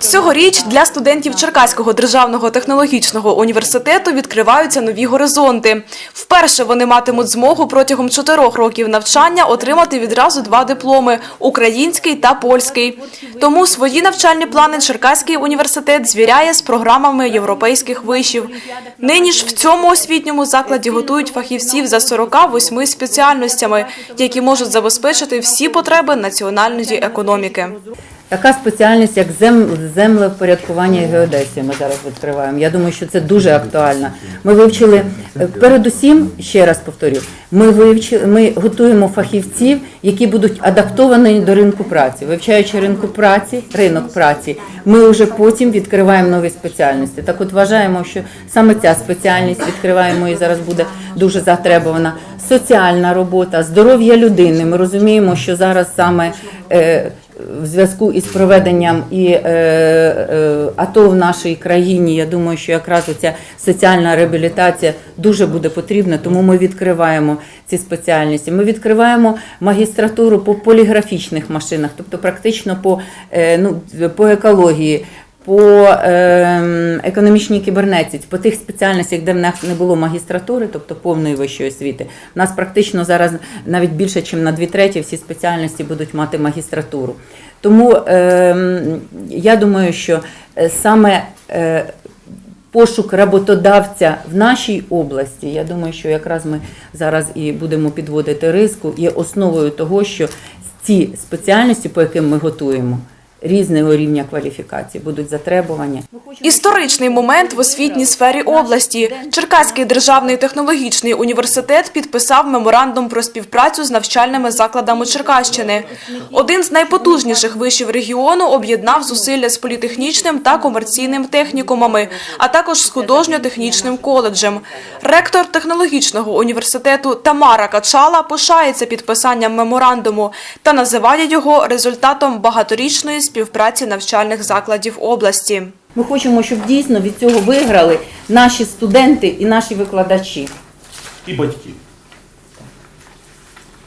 Цьогоріч для студентів Черкаського державного технологічного університету відкриваються нові горизонти. Вперше вони матимуть змогу протягом чотирьох років навчання отримати відразу два дипломи – український та польський. Тому свої навчальні плани Черкаський університет звіряє з програмами європейських вишів. Нині ж в цьому освітньому закладі готують фахівців за 48 спеціальностями, які можуть забезпечити всі потреби національної економіки. Така спеціальність, як зем, землевпорядкування і геодезія, ми зараз відкриваємо. Я думаю, що це дуже актуально. Ми вивчили е, передусім, ще раз повторю, ми вивчили, ми готуємо фахівців, які будуть адаптовані до ринку праці. Вивчаючи ринку праці, ринок праці, ми вже потім відкриваємо нові спеціальності. Так от вважаємо, що саме ця спеціальність відкриваємо і зараз буде дуже затребувана. Соціальна робота, здоров'я людини. Ми розуміємо, що зараз саме. Е, в зв'язку із проведенням і е, е, АТО в нашій країні, я думаю, що якраз ця соціальна реабілітація дуже буде потрібна, тому ми відкриваємо ці спеціальності. Ми відкриваємо магістратуру по поліграфічних машинах, тобто практично по, е, ну, по екології. По е, економічній кібернетиці, по тих спеціальностях, де в нас не було магістратури, тобто повної вищої освіти, у нас практично зараз навіть більше, ніж на дві треті всі спеціальності будуть мати магістратуру. Тому е, я думаю, що е, саме е, пошук роботодавця в нашій області, я думаю, що якраз ми зараз і будемо підводити риску, є основою того, що ці спеціальності, по яким ми готуємо, різного рівня кваліфікації будуть затребувані. Історичний момент в освітній сфері області. Черкаський державний технологічний університет підписав меморандум про співпрацю з навчальними закладами Черкащини. Один з найпотужніших вишів регіону об'єднав зусилля з політехнічним та комерційним технікумами, а також з художньо-технічним коледжем. Ректор технологічного університету Тамара Качала пишається підписанням меморандуму та називає його результатом багаторічної співпраці навчальних закладів області. Ми хочемо, щоб дійсно від цього виграли наші студенти і наші викладачі, І батьки.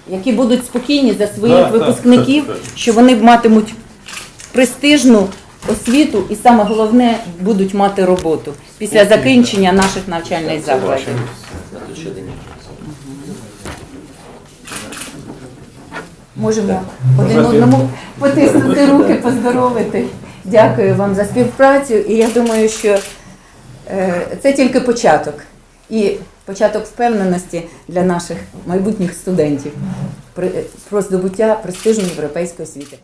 які будуть спокійні за своїх Так, так, випускників, так, так. що вони матимуть престижну освіту і саме головне будуть мати роботу після закінчення наших навчальних закладів. Можемо один одному потиснути руки, поздоровити. Дякую вам за співпрацю. І я думаю, що е, це тільки початок. І початок впевненості для наших майбутніх студентів про здобуття престижної європейської освіти.